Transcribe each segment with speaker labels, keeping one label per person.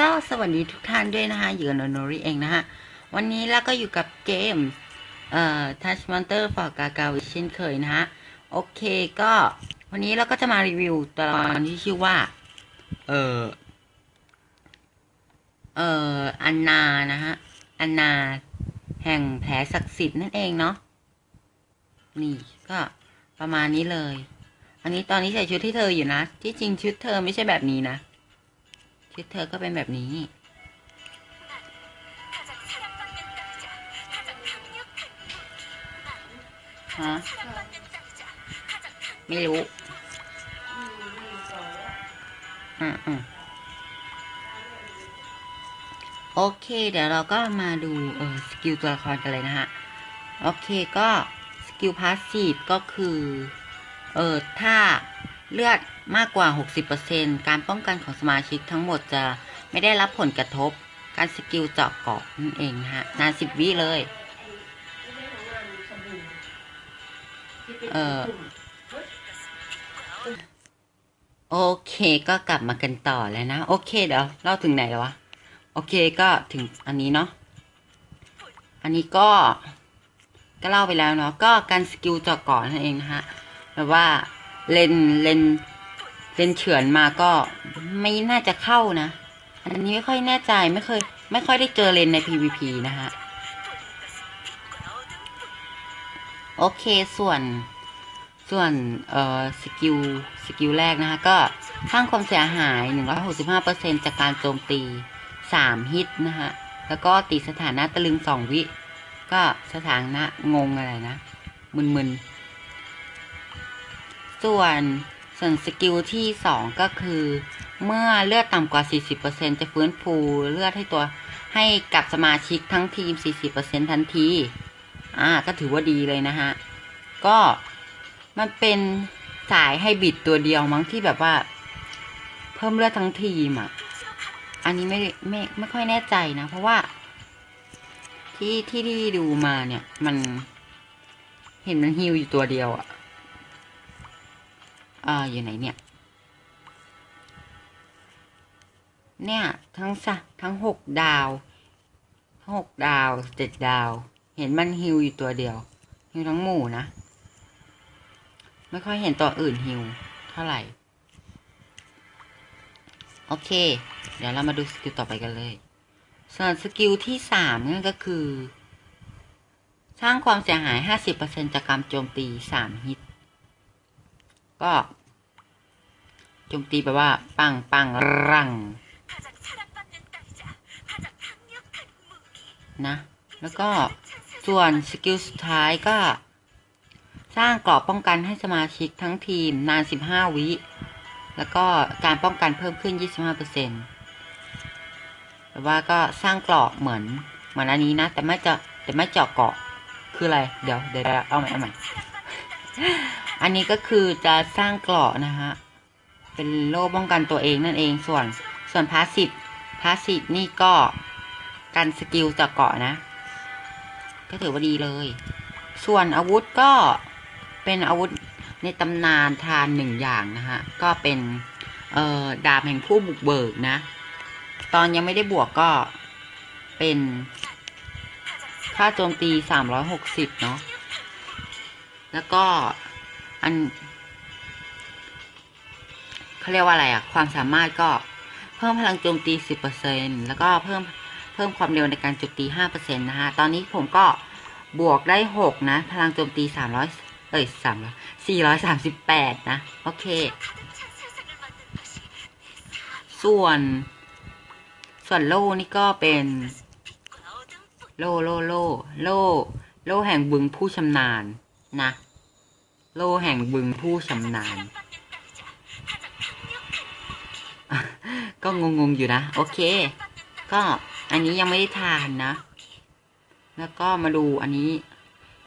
Speaker 1: ก็สวัสดีทุกท่านด้วยนะคะอยู่กับโนโนริเองนะฮะวันนี้เราก็อยู่กับเกม เอ่อ Touch Monster for Gaga เช่นเคยนะฮะโอเคก็วันนี้เราก็จะมารีวิวตัวละครที่ชื่อว่า เอ่อ เอ่อ อันนานะฮะ อันนา แห่งแผลศักดิ์สิทธิ์นั่นเองเนาะ นี่ก็ประมาณนี้เลย อันนี้ตอนนี้ใส่ชุดที่เธออยู่นะ ที่จริงชุดเธอไม่ใช่แบบนี้นะ ชุดเธอก็เป็นแบบนี้ ฮะ ไม่รู้อืมอืมโอเค เดี๋ยวเราก็มาดู เออสกิลตัวละครกันเลยนะฮะ โอเคก็ สกิลพาสซีฟก็คือ เออถ้า เลือดมากกว่า 60%การป้องกันของสมาชิกทั้งหมดจะไม่ได้รับผลกระทบ การสกิลเจาะเกาะนั่นเองนะฮะ นาน10วิเลย เออโอเคก็กลับมากันต่อแล้วนะ โอเคเดี๋ยวเล่าถึงไหนแล้ววะ โอเคก็ถึงอันนี้เนาะ อันนี้ก็ ก็เล่าไปแล้วเนาะ ก็การสกิลเจาะเกาะนั่นเองนะฮะแบบว่า เลนเลนเลนเฉือนมาก็ไม่น่าจะเข้านะ อันนี้ไม่ค่อยแน่ใจไม่เคย ไม่ค่อยได้เจอเลนใน PVP นะฮะ โอเคส่วนส่วนเอ่อสกิลสกิลแรกนะคะก็สร้างความเสียหาย 165%จากการโจมตี 3 ฮิตนะฮะแล้วก็ตีสถานะตะลึง 2 วิ ก็สถานะงงอะไรนะ มึนๆ ส่วนส่วนสกิลที่ 2 ก็คือ เมื่อเลือดต่ำกว่า 40%จะฟื้นฟูเลือดให้ตัวให้กับสมาชิกทั้งทีม 40%ทันที อ่า ก็ถือว่าดีเลยนะฮะ ก็มันเป็นสายให้บิดตัวเดียวมั้งที่แบบว่า เพิ่มเลือดทั้งทีมอะ อันนี้ไม่ไม่ไม่ค่อยแน่ใจนะ เพราะว่า ที่ที่ที่ดูมาเนี่ย มัน เห็นมันฮิวอยู่ตัวเดียวอะ อ่าอยู่ไหนเนี่ย เนี่ย ทั้งสะทั้งหกดาวทั้งหกดาวเจ็ดดาว เห็นมันฮิวอยู่ตัวเดียวฮิวทั้งหมู่นะ ไม่ค่อยเห็นตัวอื่นฮิวเท่าไหร่ โอเค เดี๋ยวเรามาดูสกิลต่อไปกันเลยส่วนสกิลที่สามนั่นก็คือ สร้างความเสียหายห้าสิบเปอร์เซ็นจากการโจมตีสามฮิต ก็โจมตีแปลว่า ปังปังรัง นะ แล้วก็ส่วนสกิลสุดท้ายก็ สร้างกรอบป้องกันให้สมาชิกทั้งทีมนาน 15 วิ แล้วก็การป้องกันเพิ่มขึ้น 25%แต่ว่าก็สร้างกรอบเหมือนเหมือนอันนี้นะ แต่ไม่จะแต่ไม่เจาะเกาะคืออะไร เดี๋ยวเดี๋ยวเอาใหม่เอาใหม่ อันนี้ก็คือจะสร้างเกราะนะฮะ เป็นโล่ป้องกันตัวเองนั่นเอง ส่วนส่วนพาสซีฟพาสซีฟนี่ก็การสกิลจาะเกาะนะ ก็ถือว่าดีเลย ส่วนอาวุธก็เป็นอาวุธในตำนานทานหนึ่งอย่างนะฮะ ก็เป็นเอ่อดาบแห่งผู้บุกเบิกนะ ตอนยังไม่ได้บวกก็เป็นค่าโจมตีสามร้อยหกสิบเนาะ แล้วก็ อันเขาเรียกว่าอะไรอะความสามารถก็เพิ่มพลังโจมตีสิบเปอร์เซ็นแล้วก็เพิ่มเพิ่มความเร็วในการโจมตีห้าเปอร์เซ็นะฮะตอนนี้ผมก็บวกได้หกนะ พลังโจมตีสามร้อยเอ้ยสามร้อยสี่ร้อยสามสิบแปดนะ โอเค ส่วน ส่วนโล่นี่ก็เป็น โล่โล่โล่โล่โล่แห่งบึงผู้ชำนาญนะ โลแห่งบึงผู้ชำนาญ ก็งงๆอยู่นะ โอเค ก็อันนี้ยังไม่ได้ทานนะ แล้วก็มาดูอันนี้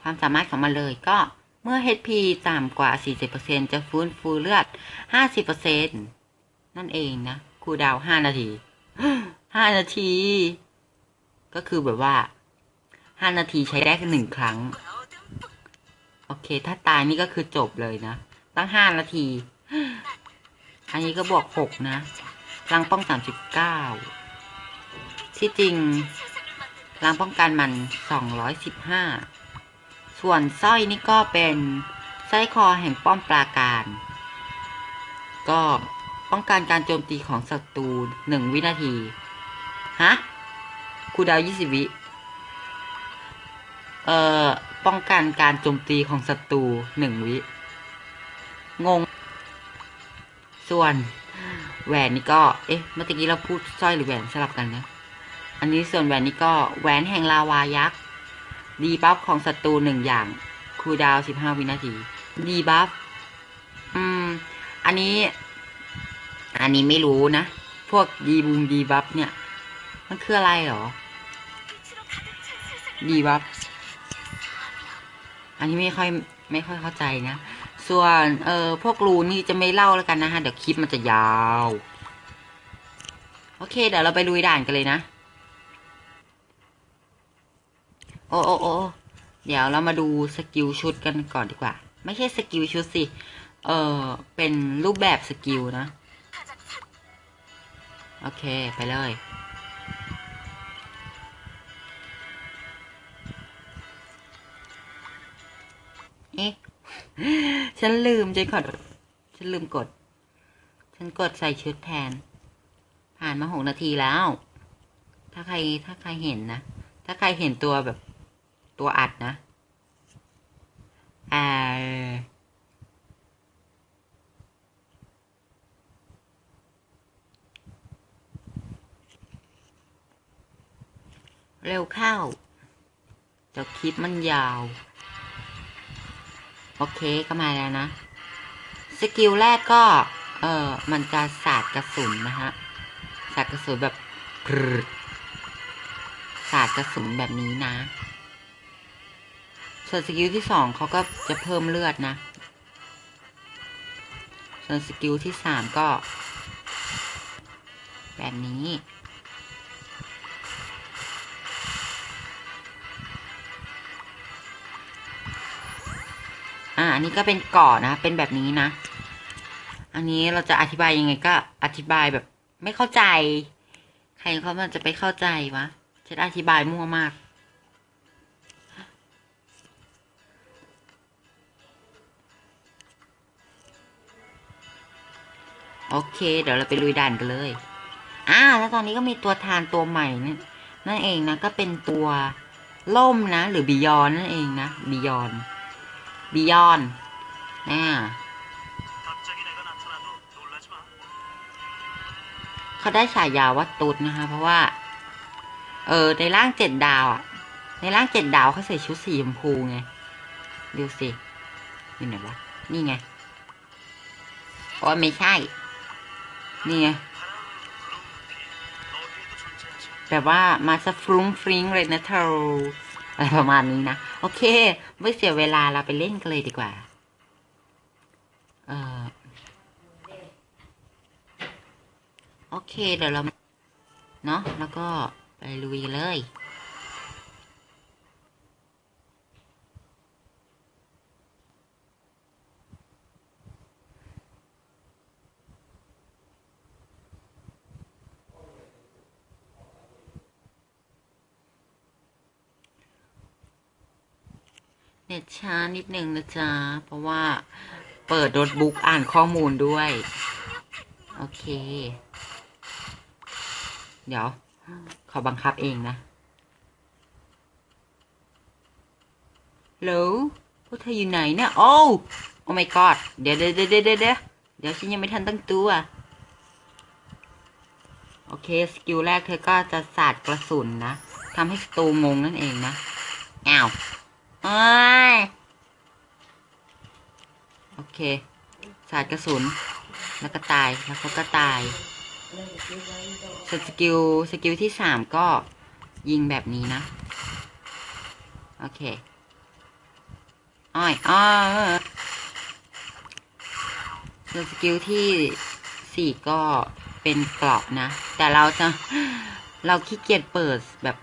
Speaker 1: ความสามารถของมันเลยก็เมื่อ HP ต่ำกว่า 40%จะฟื้นฟูเลือด 50%นั่นเองนะคูดาว 5 นาที 5 นาที ก็คือแบบว่า 5 นาทีใช้ได้แค่หนึ่งครั้ง โอเค ถ้าตายนี่ก็คือจบเลยนะ ตั้ง5นาที อันนี้ก็บวก6นะพลังป้องสามสิบเก้าที่จริงพลังป้องกันมันสองร้อยสิบห้าส่วนสร้อยนี่ก็เป็นสร้อยคอแห่งป้อมปราการ ก็ป้องกันการโจมตีของศัตรูหนึ่งวินาที ฮะคูดาวยี่สิบวิ เอ่อ ป้องกันการโจมตีของศัตรูหนึ่งวิ งง ส่วนแหวนนี่ก็ เอ๊ะ เมื่อกี้เราพูดสร้อยหรือแหวนสลับกันนะ อันนี้ส่วนแหวนนี่ก็แหวนแห่งลาวายักษ์ ดีบัฟของศัตรูหนึ่งอย่าง คูดาวสิบห้าวินาที ดีบัฟ อืม อันนี้ อันนี้ไม่รู้นะ พวกดีบูมดีบัฟเนี่ย มันคืออะไรหรอ ดีบัฟ อันนี้ไม่ค่อยไม่ค่อยเข้าใจนะ ส่วนเอ่อพวกรูนี่จะไม่เล่าแล้วกันนะฮะ เดี๋ยวคลิปมันจะยาว โอเค เดี๋ยวเราไปลุยด่านกันเลยนะ โอ้โอ้โอ้เดี๋ยวเรามาดูสกิลชุดกันก่อนดีกว่า ไม่ใช่สกิลชุดสิ เออเป็นรูปแบบสกิลนะ โอเค ไปเลย เอ๊ะ ฉันลืมฉันขอฉันลืมกด ฉันกดใส่ชุดแทน ผ่านมาหกนาทีแล้ว ถ้าใครถ้าใครเห็นนะ ถ้าใครเห็นตัวแบบตัวอัดนะอ่าเร็วเข้าเดี๋ยวคลิปมันยาว โอเคก็มาแล้วนะ สกิลแรกก็ เออมันจะสาดกระสุนนะฮะ สาดกระสุนแบบปรึดสาดกระสุนแบบนี้นะ ส่วนสกิลที่สองเขาก็จะเพิ่มเลือดนะ ส่วนสกิลที่สามก็ แบบนี้ อันนี้ก็เป็นเกาะนะ เป็นแบบนี้นะ อันนี้เราจะอธิบายยังไงก็อธิบายแบบ ไม่เข้าใจ ใครเขามันจะไปเข้าใจวะฉันอธิบายมั่วมาก โอเค เดี๋ยวเราไปลุยด่านกันเลยอ่าแล้วตอนนี้ก็มีตัวทานตัวใหม่นั่นนั่นเองนะ ก็เป็นตัวล่มนะ หรือบิยอนนั่นเองนะบิยอน บิยอนนะเขาได้ฉายาว่าตุดนะคะ เพราะว่า เออ ในร่างเจ็ดดาวอะ ในร่างเจ็ดดาวเขาใส่ชุดสีชมพูไงดูสิอยู่ไหนวะ นี่ไงโอ้ไม่ใช่ นี่ไงแบบว่ามาสะฟรุ้งฟริ้งเลยนะเธอ อะไรประมาณนี้นะ โอเค ไม่เสียเวลาเราไปเล่นกันเลยดีกว่า เออโอเค เดี๋ยวเรา เนาะแล้วก็ไปลุยเลย เน็ตช้านิดนึงนะจ๊ะ เพราะว่าเปิดโน้ตบุ๊กอ่านข้อมูลด้วย โอเค เดี๋ยวเขาบังคับเองนะโหลพวกเธออยู่ไหนเนี่ยโอ้โอ้ my god เดี๋ยวเดี๋ยวเดี๋ยวเดี๋ยวเดี๋ยวเดี๋ยวฉันยังไม่ทันตั้งตัว โอเค สกิลแรกเธอก็จะสาดกระสุนนะทำให้ศัตรูงงนั่นเองนะอ้าวเอ้ย โอเค สาดกระสุน แล้วก็ตาย แล้วเขาก็ตาย สกิล สกิลที่สามก็ยิงแบบนี้นะ โอเค อ้อยอ้อยส่วนสกิลที่สี่ก็เป็นเกราะนะ แต่เราจะ เราขี้เกียจเปิดแบบ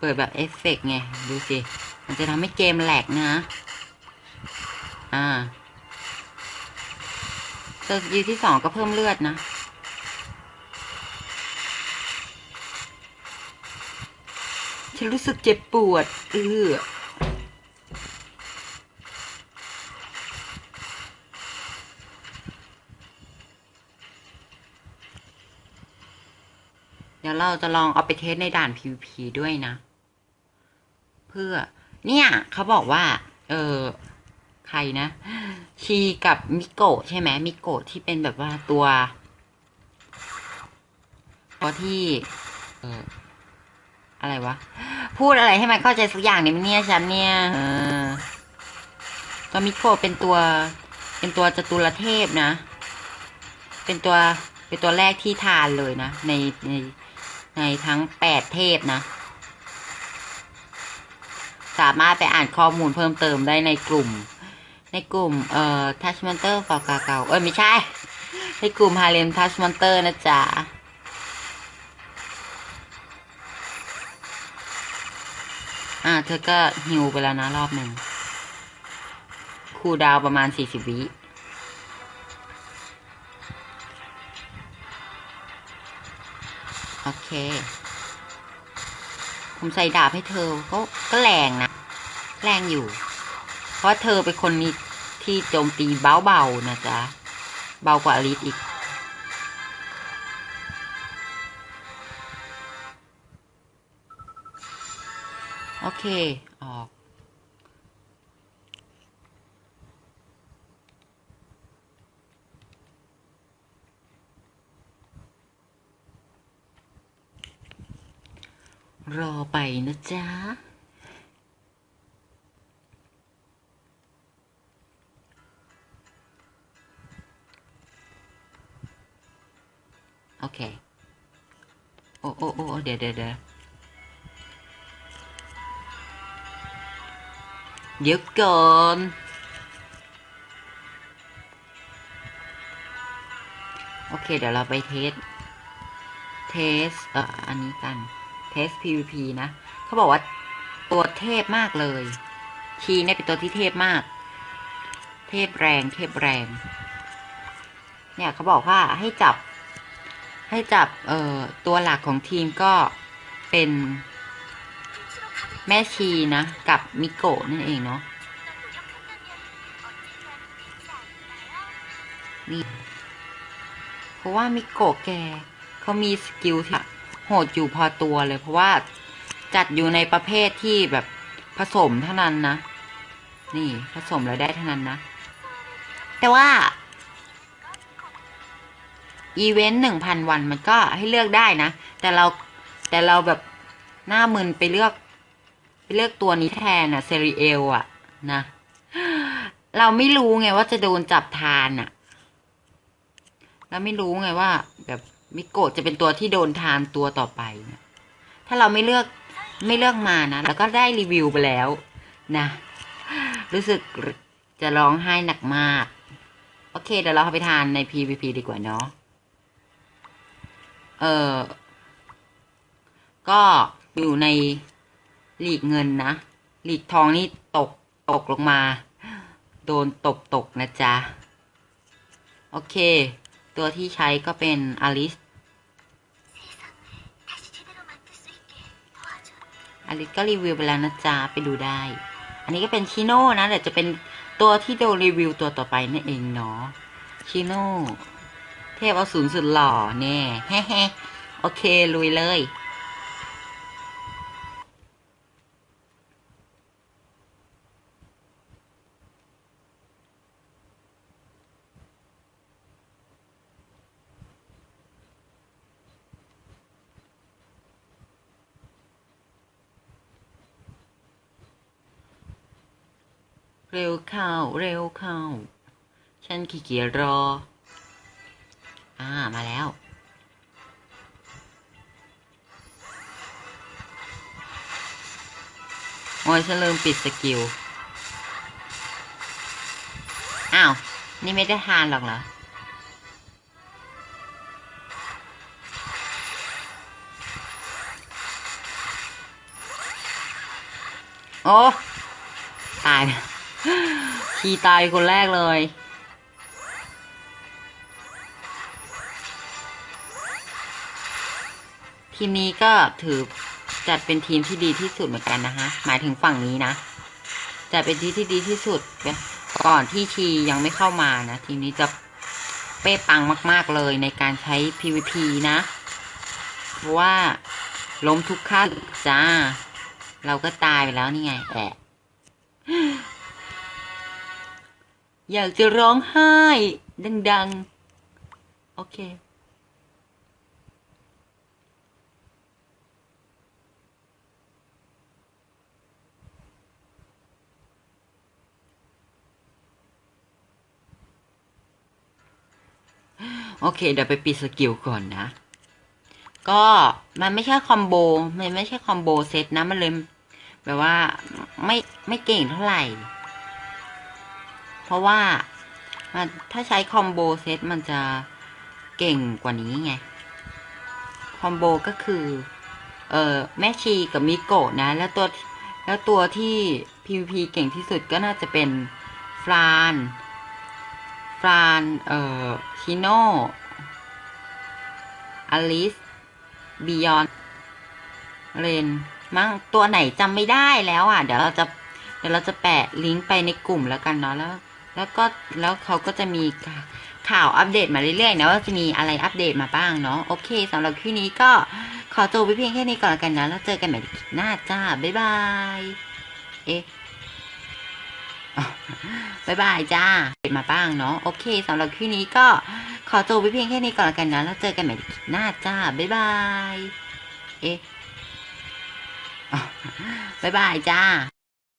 Speaker 1: เกิดแบบเอฟเฟกไง ดูสิ มันจะทำให้เกมแหลกนะ อ่าตัวยูที่สองก็เพิ่มเลือดนะ ฉันรู้สึกเจ็บปวด เออเดี๋ยวเราจะลองเอาไปเทสในด่าน PVP ด้วยนะ เพื่อ เนี่ยเขาบอกว่า เออใครนะ ชีกับมิโกะใช่ไหมมิโกะที่เป็นแบบว่าตัวตัวที่ เอออะไรวะ พูดอะไรให้มันเข้าใจสักอย่างเนี่ยเนี่ยฉันเนี่ยเออตัวมิโกะเป็นตัว เป็นตัวจตุรเทพนะ เป็นตัวเป็นตัวแรกที่ทานเลยนะ ในในในทั้งแปดเทพนะ สามารถไปอ่านข้อมูลเพิ่มเติมได้ในกลุ่ม ในกลุ่มเอ่อทัชมอนเตอร์ฟอกาเกาเอ้ยไม่ใช่ ในกลุ่มฮาเลมทัชมอนเตอร์นะจ๊ะอ่าเธอก็ฮิวไปแล้วนะรอบหนึ่งคูดาวประมาณสี่สิบวิโอเค ผมใส่ดาบให้เธอก็ก็แรงนะ แรงอยู่ เพราะเธอเป็นคนนี้ที่โจมตีเบาๆนะจ๊ะ เบากว่าอลิสอีก โอเค ออก รอไปนะจ๊ะ โอเค โอ้โอ้โอ้เดี๋ยวเดี๋ยวเดี๋ยวเดี๋ยวก่อนโอเค เดี๋ยวเราไปเทส เทส เอ่อ อันนี้กัน เทส PVP นะเขาบอกว่าตัวเทพมากเลย คีเนี่ยเป็นตัวที่เทพมาก เทพแรง เทพแรง เนี่ยเขาบอกว่าให้จับ ให้จับเอ่อตัวหลักของทีมก็เป็นแม่ชีนะ กับมิโกะนั่นเองเนาะนี่เพราะว่ามิโกะแกเขามีสกิลที่ หดอยู่พอตัวเลย เพราะว่าจัดอยู่ในประเภทที่แบบผสมเท่านั้นนะ นี่ผสมแล้วได้เท่านั้นนะ แต่ว่าอีเวนต์หนึ่งพันวันมันก็ให้เลือกได้นะ แต่เราแต่เราแบบหน้ามึนไปเลือก ไปเลือกตัวนี้แทนอะเซรีเอลอะนะ เราไม่รู้ไงว่าจะโดนจับทานอะเราไม่รู้ไงว่าแบบ มิโกะจะเป็นตัวที่โดนทานตัวต่อไปถ้าเราไม่เลือกไม่เลือกมานะแล้วก็ได้รีวิวไปแล้วนะ รู้สึกจะร้องไห้หนักมาก โอเค เดี๋ยวเราเอาไปทานใน PVP ดีกว่าเนาะเออก็อยู่ในหลีกเงินนะหลีกทองนี่ตกตกลงมา โดนตกตกนะจ๊ะ โอเค ตัวที่ใช้ก็เป็นอลิสอลิสก็รีวิวไปแล้วนะจ๊ะ ไปดูได้ อันนี้ก็เป็นชิโน่นะเดี๋ยวจะเป็นตัวที่โดรีวิวตัวต่อไปนั่นเองเนาะชิโน่เทพเอาศูนย์สุดหล่อแน่แฮ่โอเค ลุยเลย เร็วเข้า เร็วเข้า ฉันขี้เกียจรอ อ่า มาแล้ว โอ้ยฉันลืมปิดสกิล อ้าว นี่ไม่ได้ทานหรอกเหรอ โอ้ ตายแล้ว ชีตายคนแรกเลย ทีมนี้ก็ถือจัดเป็นทีมที่ดีที่สุดเหมือนกันนะคะหมายถึงฝั่งนี้นะ จัดเป็นทีมที่ดีที่สุด ก่อนที่ชียังไม่เข้ามานะ ทีมนี้จะเป๊ะปังมาก ๆเลยในการใช้ PVP นะ เพราะว่าล้มทุกขั้นจ้า เราก็ตายไปแล้วนี่ไงแอะ อยากจะร้องไห้ ดัง ๆ โอเค โอเค เดี๋ยวไปปิดสกิลก่อนนะ ก็มันไม่ใช่คอมโบ มันไม่ใช่คอมโบเซตนะ มันเลยแบบว่าไม่ไม่เก่งเท่าไหร่ เพราะว่ามันถ้าใช้คอมโบเซตมันจะเก่งกว่านี้ไง คอมโบก็คือ เออแม่ชีกับมิโกะนะ แล้วตัวแล้วตัวที่ PVP เก่งที่สุดก็น่าจะเป็นฟรานฟรานเอ่อชิโนอลิสบิยอนเรนมั้งตัวไหนจำไม่ได้แล้วอะ เดี๋ยวเราจะเดี๋ยวเราจะแปะลิงก์ไปในกลุ่มแล้วกันเนาะแล้ว แล้วก็แล้วเขาก็จะมีข่าวอัปเดตมาเรื่อยๆนะว่าจะมีอะไรอัปเดตมาบ้างเนาะโอเคสำหรับคลิปนี้ก็ขอตัวไปเพียงแค่นี้ก่อนแล้วกันนะแล้วเจอกันใหม่คลิปหน้าจ้าบ๊ายบายเอ๊ะบายบายจ้าเดมาบ้างเนาะโอเคสำหรับคลิปนี้ก็ขอตัวไปเพียงแค่นี้ก่อนแล้วกันนะแล้วเจอกันใหม่คลิปหน้าจ้าบ๊ายบายเอ๊ะบายบายจ้า